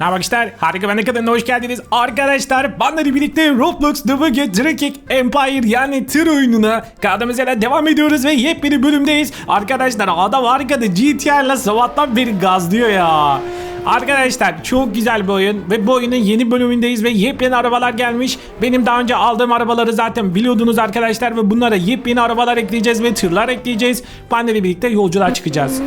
Ne bakışlar? Harika ben kanalına hoş geldiniz. Arkadaşlar benle birlikte Roblox The Wicked Drakik Empire yani tır oyununa kaldığımız yerden devam ediyoruz ve yepyeni bölümdeyiz. Arkadaşlar adam harikada GTR ile sabahtan beri gazlıyor ya. Arkadaşlar çok güzel bir oyun ve bu oyunun yeni bölümündeyiz ve yepyeni arabalar gelmiş. Benim daha önce aldığım arabaları zaten biliyordunuz arkadaşlar ve bunlara yepyeni arabalar ekleyeceğiz ve tırlar ekleyeceğiz. Benle birlikte yolculuğa çıkacağız.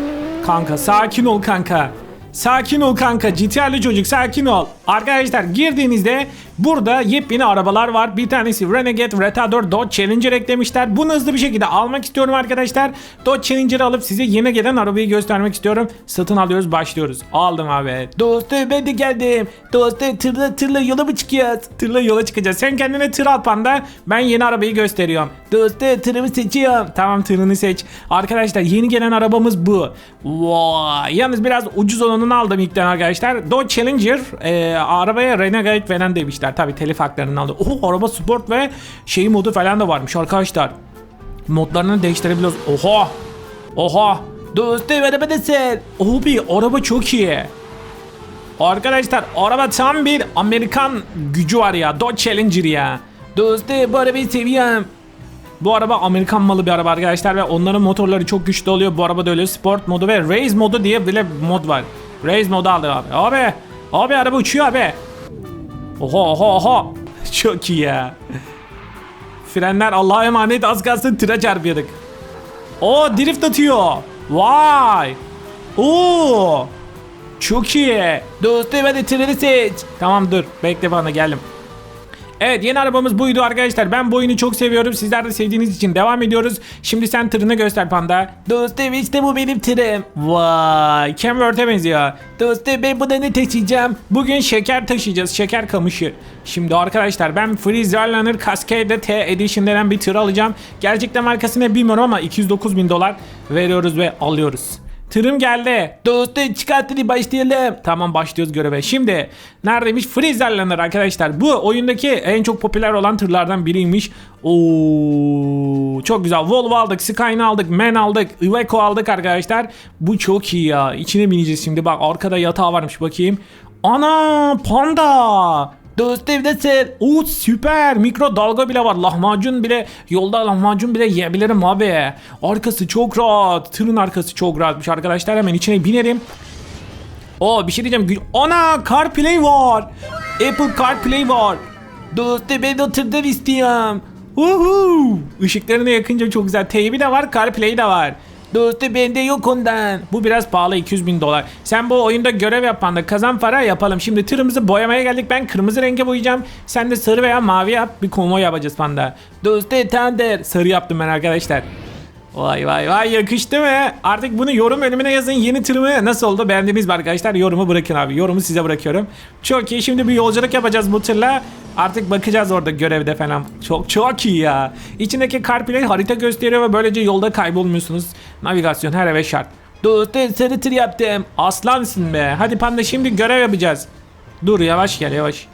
Kanka sakin ol kanka. Sakin ol kanka GTR'li çocuk sakin ol. Arkadaşlar girdiğinizde burada yepyeni arabalar var. Bir tanesi Renegade Retador Dodge Challenger eklemişler. Bunu hızlı bir şekilde almak istiyorum arkadaşlar. Dodge Challenger'ı alıp size yeni gelen arabayı göstermek istiyorum. Satın alıyoruz başlıyoruz. Aldım abi. Dostum ben de geldim. Dostum tırla tırla yola mı çıkacağız? Tırla yola çıkacağız. Sen kendine tır al panda. Ben yeni arabayı gösteriyorum. Dostum tırımı seçiyorum. Tamam tırını seç. Arkadaşlar yeni gelen arabamız bu. Vay. Yalnız biraz ucuz olanını aldım ilkten arkadaşlar. Dodge Challenger e, arabaya Renegade falan demişler. Tabi telif haklarını aldı. Oh araba sport ve şey modu falan da varmış arkadaşlar. Modlarını değiştirebiliyoruz. Oha. Oha. Dostum araba nasıl? Abi araba çok iyi. Arkadaşlar araba tam bir Amerikan gücü var ya. Dodge Challenger ya. Dostum bu arabayı seviyorum. Bu araba Amerikan malı bir araba arkadaşlar ve onların motorları çok güçlü oluyor. Bu arabada öyle sport modu ve race modu diye bile mod var. Race modu aldı abi. Abi. Abi araba uçuyor abi. Oha oha oha. Çok iyi ya. Frenler Allah'a emanet az kalsın tıra çarpıyorduk. O drift atıyor. Vay. Oo. Çok iyi. Dostum hadi treni seç. Tamam dur. Bekle bana geldim. Evet yeni arabamız buydu arkadaşlar. Ben bu oyunu çok seviyorum. Sizler de sevdiğiniz için devam ediyoruz. Şimdi sen tırını göster panda. Dostum işte bu benim tırım. Vay Camworth'e benziyor. Dostum ben buna ne taşıyacağım? Bugün şeker taşıyacağız. Şeker kamışı. Şimdi arkadaşlar ben Freezer Cascade T Edition denen bir tır alacağım. Gerçekten markası ne bilmiyorum ama 209 bin dolar veriyoruz ve alıyoruz. Tırım geldi. Dostum çıkart hadi başlayalım. Tamam başlıyoruz göreve. Şimdi neredeymiş? Freezerlanır arkadaşlar. Bu oyundaki en çok popüler olan tırlardan biriymiş. Oo, çok güzel. Volvo aldık, Skyline aldık, Man aldık, Iveco aldık arkadaşlar. Bu çok iyi ya. İçine bineceğiz şimdi. Bak arkada yatağı varmış bakayım. Ana panda. Nasıl? Oo süper. Mikrodalga bile var. Lahmacun bile yolda lahmacun bile yiyebilirim abi. Arkası çok rahat. Tırın arkası çok rahatmış arkadaşlar. Hemen içine binerim. Oo bir şey diyeceğim. Ana CarPlay var. Apple CarPlay var. Dostum ben tırdan istiyorum. Uhu. Işıklarına yakınca çok güzel. Teybi de var, CarPlay de var. Dostum bende yok ondan. Bu biraz pahalı 200 bin dolar. Sen bu oyunda görev yapan da kazan para yapalım. Şimdi tırımızı boyamaya geldik. Ben kırmızı renge boyayacağım. Sen de sarı veya mavi yap. Bir konvoy yapacağız panda. Dostum tamamdır. Sarı yaptım ben arkadaşlar. Vay vay vay yakıştı mı? Artık bunu yorum bölümüne yazın. Yeni tırımı nasıl oldu? Beğendiniz mi arkadaşlar? Yorumu bırakın abi. Yorumu size bırakıyorum. Çok iyi. Şimdi bir yolculuk yapacağız bu tırla. Artık bakacağız orada görevde falan. Çok çok iyi ya. İçindeki CarPlay harita gösteriyor ve böylece yolda kaybolmuyorsunuz. Navigasyon her eve şart. Dostum sarı tır yaptım. Aslansın be. Hadi panda şimdi görev yapacağız. Dur yavaş gel yavaş.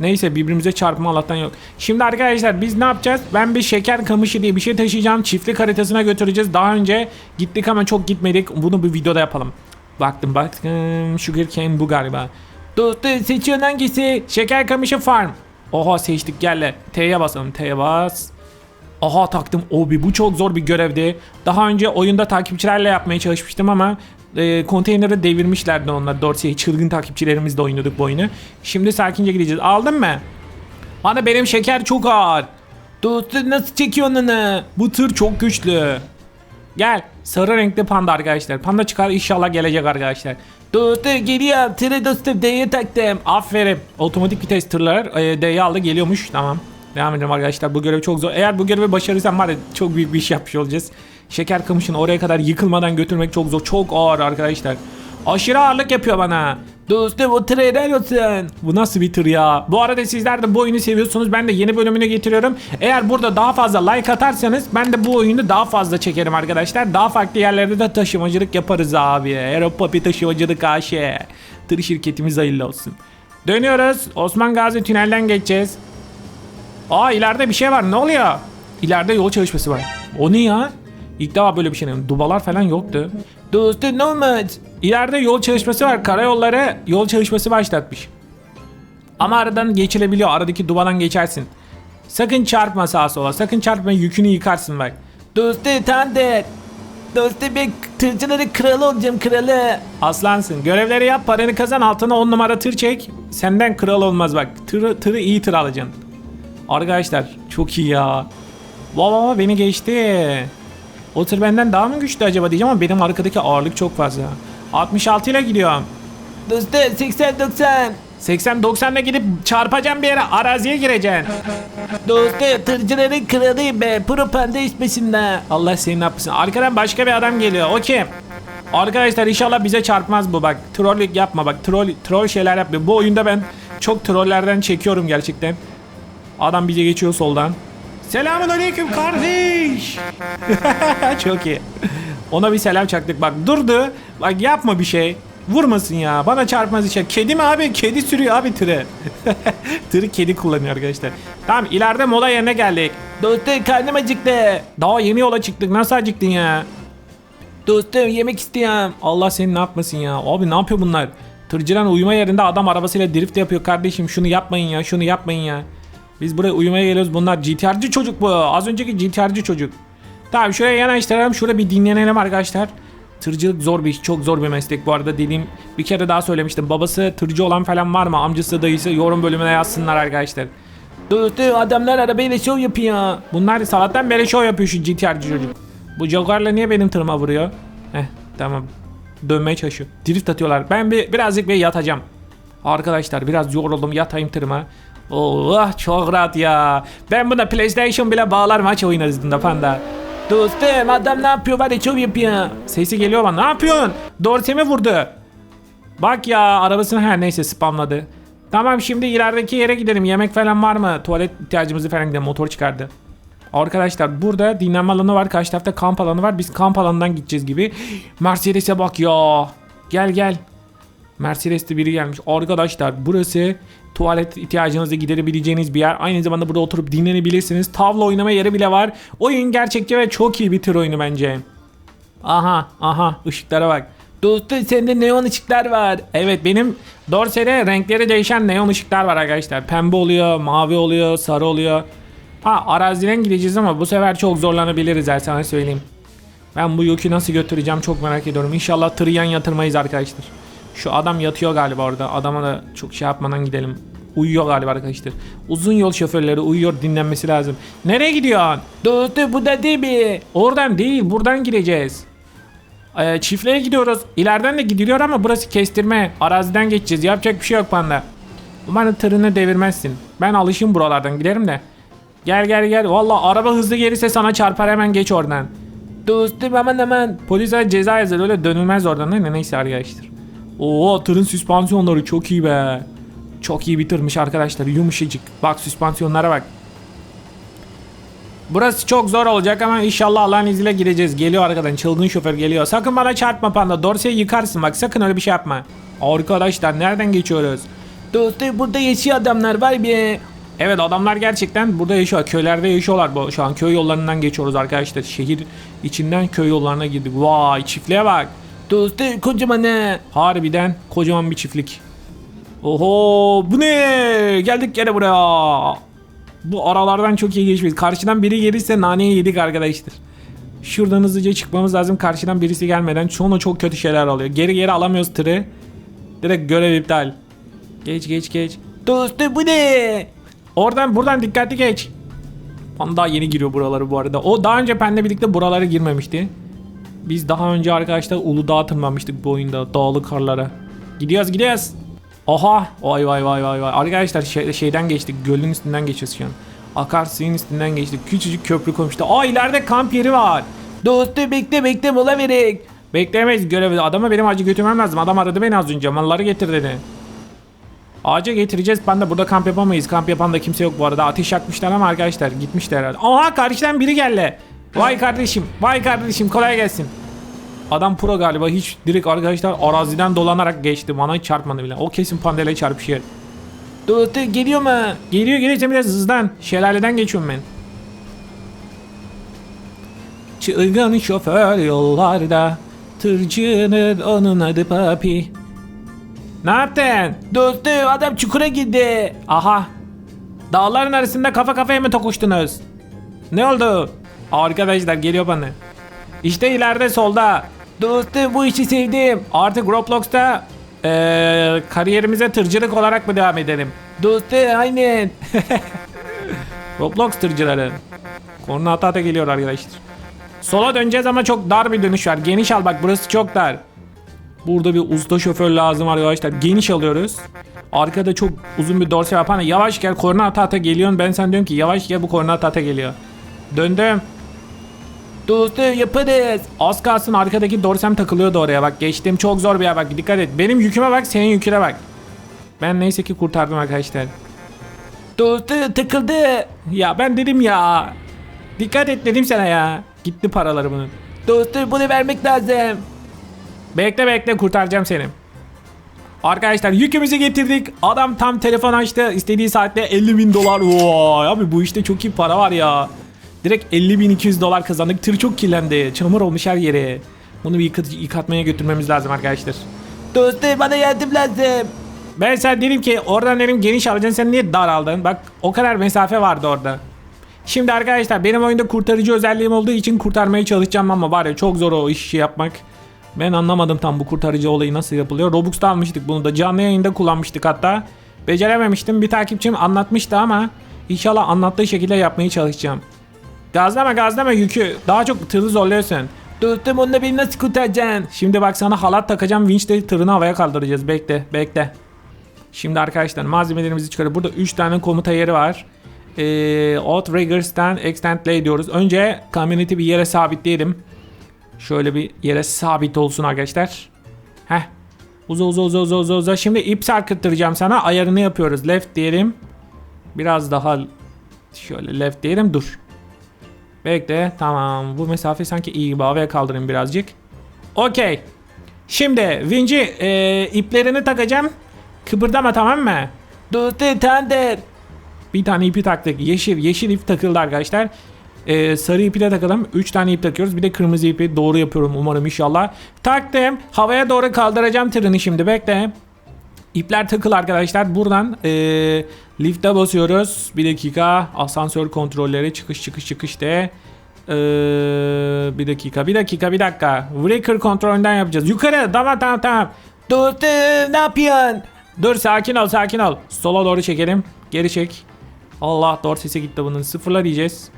Neyse birbirimize çarpma Allah'tan yok. Şimdi arkadaşlar biz ne yapacağız? Ben bir şeker kamışı diye bir şey taşıyacağım. Çiftlik haritasına götüreceğiz. Daha önce gittik ama çok gitmedik. Bunu bir videoda yapalım. Baktım baktım. Sugarcane bu galiba. Dostum seçiyorsun hangisi? Şeker kamışı farm. Oha seçtik gel. T'ye basalım. T'ye bas. Aha taktım. Obi bu çok zor bir görevdi. Daha önce oyunda takipçilerle yapmaya çalışmıştım ama e, konteyneri devirmişlerdi onlar. Dorsey'i çılgın takipçilerimizle oynadık bu oyunu. Şimdi sakince gideceğiz. Aldın mı? Bana benim şeker çok ağır. Dostum nasıl çekiyorsun onu? Bu tır çok güçlü. Gel. Sarı renkli panda arkadaşlar. Panda çıkar inşallah gelecek arkadaşlar. Dostum geliyor. Tırı dostum D'ye taktım. Aferin. Otomatik vites tırlar e, D'ye aldı geliyormuş. Tamam. Devam edelim arkadaşlar. Bu görev çok zor. Eğer bu görevi başarırsam var ya çok büyük bir iş yapmış olacağız. Şeker kamışını oraya kadar yıkılmadan götürmek çok zor. Çok ağır arkadaşlar. Aşırı ağırlık yapıyor bana. Dostum o tır helal olsun. Bu nasıl bir tır ya? Bu arada sizler de bu oyunu seviyorsunuz. Ben de yeni bölümünü getiriyorum. Eğer burada daha fazla like atarsanız ben de bu oyunu daha fazla çekerim arkadaşlar. Daha farklı yerlerde de taşımacılık yaparız abi. Europa bir taşımacılık AŞ. Tır şirketimiz hayırlı olsun. Dönüyoruz. Osman Gazi tünelden geçeceğiz. Aa ileride bir şey var. Ne oluyor? İleride yol çalışması var. O ne ya? İlk defa böyle bir şey. Dubalar falan yoktu. Dostum olmuş? İleride yol çalışması var. Karayolları yol çalışması başlatmış. Ama aradan geçilebiliyor. Aradaki duvardan geçersin. Sakın çarpma sağa sola. Sakın çarpma yükünü yıkarsın bak. Dostu Thunder. Dostu ben tırcıları kralı olacağım kralı. Aslansın. Görevleri yap, paranı kazan, altına 10 numara tır çek. Senden kral olmaz bak. Tırı, tırı iyi tır alacaksın. Arkadaşlar çok iyi ya. Valla beni geçti. O tır benden daha mı güçlü acaba diyeceğim ama benim arkadaki ağırlık çok fazla. 66 ile gidiyorum. Dostu 80-90. 80-90'la gidip çarpacağım bir yere araziye gireceksin. Dostu tırcıların kralıyım ben. Pro panda ismesinde. Allah senin yapsın. Arkadan başka bir adam geliyor. O kim? Arkadaşlar inşallah bize çarpmaz bu bak. Trollük yapma bak. Troll, troll şeyler yapma. Bu oyunda ben çok trollerden çekiyorum gerçekten. Adam bize geçiyor soldan. Selamun aleyküm kardeş. çok iyi. Ona bir selam çaktık. Bak durdu. Bak yapma bir şey. Vurmasın ya. Bana çarpmaz işte. Kedi mi abi? Kedi sürüyor abi tırı. tırı kedi kullanıyor arkadaşlar. Tamam ileride mola yerine geldik. Dostu karnım acıktı. Daha yeni yola çıktık. Nasıl acıktın ya? Dostum yemek istiyorum. Allah seni ne yapmasın ya. Abi ne yapıyor bunlar? Tırcılar uyuma yerinde adam arabasıyla drift yapıyor kardeşim. Şunu yapmayın ya. Şunu yapmayın ya. Biz buraya uyumaya geliyoruz. Bunlar GTR'cı çocuk bu. Az önceki GTR'cı çocuk. Tamam şuraya yanaştıralım. Şurada bir dinlenelim arkadaşlar. Tırcılık zor bir. Çok zor bir meslek bu arada. Dediğim bir kere daha söylemiştim. Babası tırcı olan falan var mı? Amcası dayısı yorum bölümüne yazsınlar arkadaşlar. Dostu adamlar arabayla şov yapıyor. Bunlar sabahtan beri show yapıyor şu GTR'cı çocuk. Bu Jaguar'la niye benim tırıma vuruyor? Heh tamam. Dönmeye çalışıyor. Drift atıyorlar. Ben bir birazcık bir yatacağım. Arkadaşlar biraz yoruldum yatayım tırıma. Oh çok rahat ya. Ben buna PlayStation bile bağlar maç oynarız bunda panda. Dostum adam ne yapıyor ya şov yapıyor. Sesi geliyor bana. Ne yapıyorsun? Dorse mi vurdu? Bak ya arabasını her neyse spamladı. Tamam şimdi ilerideki yere gidelim. Yemek falan var mı? Tuvalet ihtiyacımızı falan gidelim. Motor çıkardı. Arkadaşlar burada dinlenme alanı var. Karşı tarafta kamp alanı var. Biz kamp alanından gideceğiz gibi. Mercedes'e bak ya. Gel gel. Mercedes'te biri gelmiş. Arkadaşlar burası tuvalet ihtiyacınızı giderebileceğiniz bir yer. Aynı zamanda burada oturup dinlenebilirsiniz. Tavla oynama yeri bile var. Oyun gerçekçi ve çok iyi bir tır oyunu bence. Aha aha ışıklara bak. Dostum sende neon ışıklar var. Evet benim Dorse'de renkleri değişen neon ışıklar var arkadaşlar. Pembe oluyor, mavi oluyor, sarı oluyor. Ha araziden gideceğiz ama bu sefer çok zorlanabiliriz her sana söyleyeyim. Ben bu yükü nasıl götüreceğim çok merak ediyorum. İnşallah tırı yan yatırmayız arkadaşlar. Şu adam yatıyor galiba orada. Adama da çok şey yapmadan gidelim. Uyuyor galiba arkadaşlar. Uzun yol şoförleri uyuyor dinlenmesi lazım. Nereye gidiyorsun? Dostum bu da değil mi? Oradan değil buradan gireceğiz. Ee, çiftliğe gidiyoruz. İleriden de gidiliyor ama burası kestirme. Araziden geçeceğiz. Yapacak bir şey yok panda. Umarım tırını devirmezsin. Ben alışım buralardan giderim de. Gel gel gel. Valla araba hızlı gelirse sana çarpar hemen geç oradan. Dostum aman aman. Polise ceza yazar öyle dönülmez oradan mi? Neyse arkadaşlar. Oo tırın süspansiyonları çok iyi be. Çok iyi bir tırmış arkadaşlar yumuşacık. Bak süspansiyonlara bak. Burası çok zor olacak ama inşallah Allah'ın izniyle gireceğiz. Geliyor arkadan çılgın şoför geliyor. Sakın bana çarpma panda. Dorseyi yıkarsın bak sakın öyle bir şey yapma. Arkadaşlar nereden geçiyoruz? Dostum burada yaşıyor adamlar var bir. Evet adamlar gerçekten burada yaşıyor. Köylerde yaşıyorlar. Bu şu an köy yollarından geçiyoruz arkadaşlar. Şehir içinden köy yollarına girdik. Vay çiftliğe bak. Dostum kocaman ne? Harbiden kocaman bir çiftlik. Oho bu ne? Geldik gene buraya. Bu aralardan çok iyi geçmiş. Karşıdan biri gelirse naneyi yedik arkadaşlar. Şuradan hızlıca çıkmamız lazım. Karşıdan birisi gelmeden sonra çok kötü şeyler oluyor. Geri geri alamıyoruz tırı. Direkt görev iptal. Geç geç geç. Dostum bu ne? Oradan buradan dikkatli geç. Panda yeni giriyor buraları bu arada. O daha önce benle birlikte buralara girmemişti. Biz daha önce arkadaşlar Uludağ'a tırmanmıştık bu oyunda. Dağlı karlara. Gidiyoruz gidiyoruz. Oha. Vay vay vay vay vay. Arkadaşlar şey- şeyden geçtik. Gölün üstünden geçiyoruz şu an. Akarsuyun üstünden geçtik. Küçücük köprü koymuştu. Aa ileride kamp yeri var. Dostum bekle bekle mola verek. Bekleyemeyiz görevi. Adama benim acı götürmem lazım. Adam aradı beni az önce. Malları getir dedi. Ağaca getireceğiz. Ben de burada kamp yapamayız. Kamp yapan da kimse yok bu arada. Ateş yakmışlar ama arkadaşlar gitmişler herhalde. Aha karşıdan biri geldi. Vay kardeşim. Vay kardeşim kolay gelsin. Adam pro galiba. Hiç direkt arkadaşlar araziden dolanarak geçti. Bana hiç çarpmadı bile. O kesin pandayla çarpışıyor. Dostum geliyor mu? Geliyor geliyor biraz hızlan. Şelaleden geçiyorum ben. Çılgın şoför yollarda Tırcının onun adı Papi. Ne yaptın? Dostum adam çukura girdi. Aha. Dağların arasında kafa kafaya mı tokuştunuz? Ne oldu? Arkadaşlar geliyor bana. İşte ileride solda. Dostum bu işi sevdim. Artık Roblox'ta eee, kariyerimize tırcılık olarak mı devam edelim? Dostum aynen. Roblox tırcıları. Korna ata ata geliyor arkadaşlar. Sola döneceğiz ama çok dar bir dönüş var. Geniş al bak burası çok dar. Burada bir usta şoför lazım arkadaşlar. Geniş alıyoruz. Arkada çok uzun bir dorse yapan yavaş gel korna ata ata geliyorsun. Ben sen diyorum ki yavaş gel bu korna ata ata geliyor. Döndüm. Dostum yaparız. Az kalsın arkadaki dorsem takılıyordu oraya bak. Geçtim çok zor bir yer bak dikkat et. Benim yüküme bak senin yüküne bak. Ben neyse ki kurtardım arkadaşlar. Dostum takıldı. Ya ben dedim ya. Dikkat et dedim sana ya. Gitti paraları bunun. Dostum bunu vermek lazım. Bekle bekle kurtaracağım seni. Arkadaşlar yükümüzü getirdik. Adam tam telefon açtı. İstediği saatte 50 bin dolar. Vay abi bu işte çok iyi para var ya. Direkt 50 bin 200 dolar kazandık. Tır çok kirlendi. Çamur olmuş her yere. Bunu bir yıkat- yıkatmaya götürmemiz lazım arkadaşlar. Dostum bana yardım lazım. Ben sen dedim ki oradan dedim geniş alacaksın sen niye dar aldın? Bak o kadar mesafe vardı orada. Şimdi arkadaşlar benim oyunda kurtarıcı özelliğim olduğu için kurtarmaya çalışacağım ama var ya çok zor o işi yapmak. Ben anlamadım tam bu kurtarıcı olayı nasıl yapılıyor. Robux'ta almıştık bunu da canlı yayında kullanmıştık hatta. Becerememiştim bir takipçim anlatmıştı ama inşallah anlattığı şekilde yapmaya çalışacağım. Gazlama gazlama yükü daha çok tırı zorluyorsun. Dostum onunla beni nasıl kurtaracaksın? Şimdi bak sana halat takacağım vinçle tırını havaya kaldıracağız. Bekle bekle. Şimdi arkadaşlar malzemelerimizi çıkarıp burada 3 tane komuta yeri var. Ee, Outriggers'tan extendlay diyoruz. Önce kamyoneti bir yere sabitleyelim. Şöyle bir yere sabit olsun arkadaşlar. Heh. Uza uza uza uza uza uza. Şimdi ip sarkıttıracağım sana. Ayarını yapıyoruz. Left diyelim. Biraz daha şöyle left diyelim. Dur. Bekle. Tamam. Bu mesafe sanki iyi. Havaya kaldırayım birazcık. Okey. Şimdi Vinci e, iplerini takacağım. Kıpırdama tamam mı? Dostum tandır. Bir tane ipi taktık. Yeşil yeşil ip takıldı arkadaşlar. E, sarı ipi de takalım. 3 tane ip takıyoruz. Bir de kırmızı ipi doğru yapıyorum umarım inşallah. Taktım. Havaya doğru kaldıracağım tırını şimdi. Bekle. İpler takıl arkadaşlar. Buradan e, lifte basıyoruz. Bir dakika. Asansör kontrolleri çıkış çıkış çıkış de. E, bir dakika bir dakika bir dakika. Breaker kontrolünden yapacağız. Yukarı tamam tamam tamam. Dostum ne yapıyorsun? Dur sakin ol sakin ol. Sola doğru çekelim. Geri çek. Allah doğru sesi gitti bunun. Sıfırla diyeceğiz.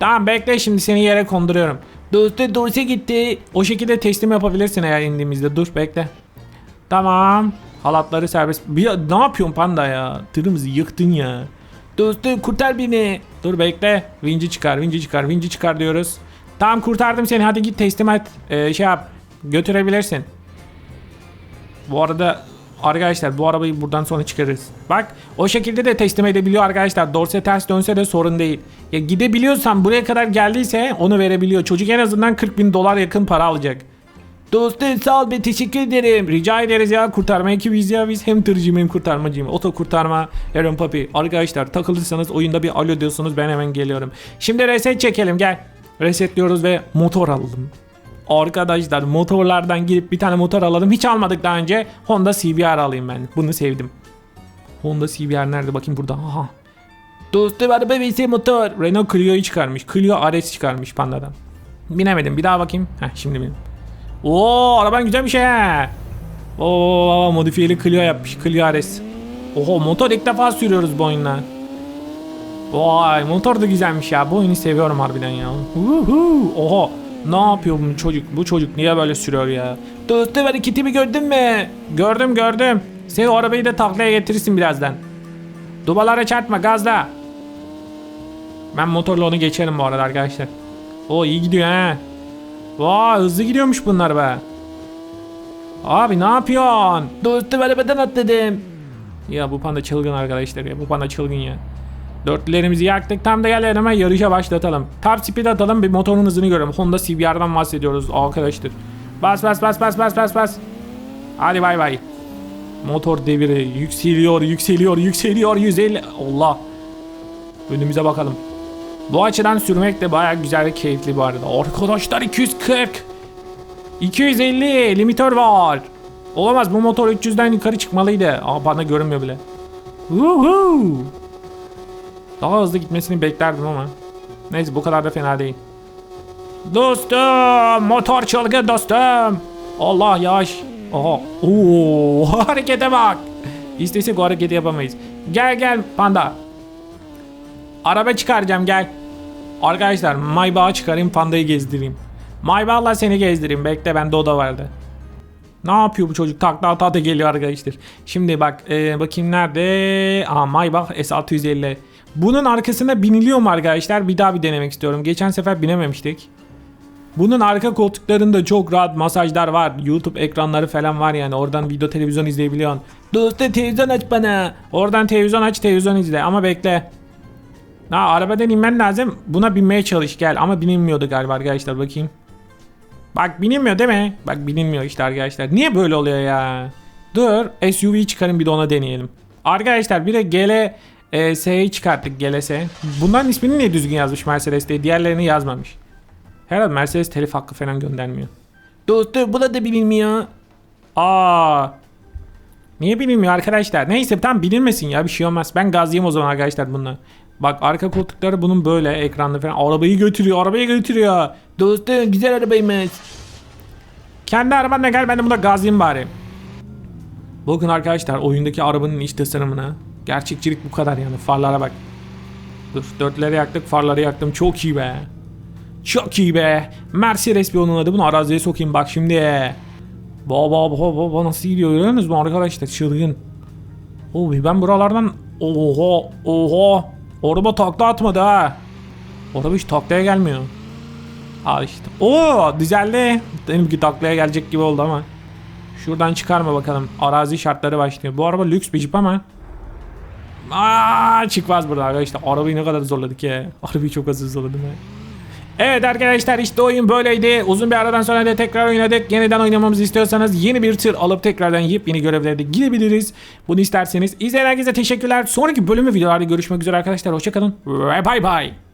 Tamam bekle şimdi seni yere konduruyorum. Dostum dorse gitti. O şekilde teslim yapabilirsin eğer indiğimizde. Dur bekle. Tamam. Halatları serbest. Bir, ne yapıyorsun panda ya? Tırımızı yıktın ya. Dostum kurtar beni. Dur bekle. Vinci çıkar, vinci çıkar, vinci çıkar diyoruz. Tamam kurtardım seni. Hadi git teslim et. Ee, şey yap. Götürebilirsin. Bu arada arkadaşlar bu arabayı buradan sonra çıkarırız. Bak o şekilde de teslim edebiliyor arkadaşlar. Dorse ters dönse de sorun değil. Ya gidebiliyorsan buraya kadar geldiyse onu verebiliyor. Çocuk en azından 40 bin dolar yakın para alacak. Dostum sağ ol be teşekkür ederim. Rica ederiz ya kurtarma ekibiyiz ya biz hem tırcıyım hem kurtarmacıyım. Oto kurtarma Aaron Papi. Arkadaşlar takılırsanız oyunda bir alo diyorsunuz ben hemen geliyorum. Şimdi reset çekelim gel. Resetliyoruz ve motor alalım. Arkadaşlar motorlardan girip bir tane motor alalım. Hiç almadık daha önce. Honda CBR alayım ben. Bunu sevdim. Honda CBR nerede bakayım burada. Aha. Dostum araba vs motor. Renault Clio'yu çıkarmış. Clio RS çıkarmış pandadan. Binemedim. Bir daha bakayım. Heh şimdi bin. Oo araban güzelmiş he. Oo modifiyeli Clio yapmış. Clio RS. Oho motor ilk defa sürüyoruz bu oyunla. Vay motor da güzelmiş ya. Bu oyunu seviyorum harbiden ya. Uhu. Oho. Ne yapıyor bu çocuk? Bu çocuk niye böyle sürüyor ya? Dostum hareketimi gördün mü? Gördüm gördüm. Sen o arabayı da taklaya getirirsin birazdan. Dubalara çarpma gazla. Ben motorla onu geçerim bu arada arkadaşlar. O iyi gidiyor ha. Vay hızlı gidiyormuş bunlar be. Abi ne yapıyorsun? Dostum arabadan atladım. Ya bu panda çılgın arkadaşlar ya. Bu panda çılgın ya. Dörtlülerimizi yaktık. Tam da gel hemen yarışa başlatalım. Top speed atalım bir motorun hızını görelim. Honda CBR'dan bahsediyoruz arkadaşlar. Bas bas bas bas bas bas bas. Hadi bay bay. Motor deviri yükseliyor yükseliyor yükseliyor 150. Allah. Önümüze bakalım. Bu açıdan sürmek de baya güzel ve keyifli bu arada. Arkadaşlar 240. 250 limitör var. Olamaz bu motor 300'den yukarı çıkmalıydı. Aa bana görünmüyor bile. Woohoo! Daha hızlı gitmesini beklerdim ama. Neyse bu kadar da fena değil. Dostum, motor çılgın dostum. Allah yavaş. Oha. Oo, harekete bak. İstesek o hareketi yapamayız. Gel gel panda. Araba çıkaracağım gel. Arkadaşlar Maybach'ı çıkarayım pandayı gezdireyim. Maybach'la seni gezdireyim. Bekle bende o da vardı. Ne yapıyor bu çocuk? Takla ata ata geliyor arkadaşlar. Şimdi bak e, bakayım nerede? Aa Maybach S650. Bunun arkasına biniliyor mu arkadaşlar? Bir daha bir denemek istiyorum. Geçen sefer binememiştik. Bunun arka koltuklarında çok rahat masajlar var. YouTube ekranları falan var yani. Oradan video televizyon izleyebiliyorsun. Dostum televizyon aç bana. Oradan televizyon aç televizyon izle ama bekle. Ha arabadan inmen lazım. Buna binmeye çalış gel ama binilmiyordu galiba arkadaşlar bakayım. Bak binilmiyor değil mi? Bak binilmiyor işte arkadaşlar. Niye böyle oluyor ya? Dur SUV'yi çıkarın bir de ona deneyelim. Arkadaşlar bir de GL e, çıkarttık GLS. Bunların ismini niye düzgün yazmış Mercedes diye diğerlerini yazmamış. Herhalde Mercedes telif hakkı falan göndermiyor. Dostum buna da bilinmiyor. Aa. Niye bilinmiyor arkadaşlar? Neyse tam bilinmesin ya bir şey olmaz. Ben gazlayayım o zaman arkadaşlar bununla. Bak arka koltukları bunun böyle ekranlı falan. Arabayı götürüyor, arabayı götürüyor. Dostum güzel arabaymış. Kendi arabanla gel ben de buna gazlayayım bari. Bakın arkadaşlar oyundaki arabanın iç tasarımına. Gerçekçilik bu kadar yani farlara bak. Dur dörtleri yaktık farları yaktım çok iyi be. Çok iyi be. Mercedes bir onun adı bunu araziye sokayım bak şimdi. Baba baba baba nasıl gidiyor görüyor musunuz bu arkadaşlar çılgın. Oo ben buralardan oha oha araba takla atmadı ha. Araba hiç taklaya gelmiyor. Al işte. Oo düzeldi. Benimki taklaya gelecek gibi oldu ama. Şuradan çıkarma bakalım. Arazi şartları başlıyor. Bu araba lüks bir jip ama. Aa, çıkmaz burada arkadaşlar. Arabayı ne kadar zorladık ya. Arabayı çok az zorladım ya. Evet arkadaşlar işte oyun böyleydi. Uzun bir aradan sonra da tekrar oynadık. Yeniden oynamamızı istiyorsanız yeni bir tır alıp tekrardan yepyeni görevlere de girebiliriz. Bunu isterseniz. İzleyen herkese teşekkürler. Sonraki bölüm videolarda görüşmek üzere arkadaşlar. Hoşçakalın ve bay bay.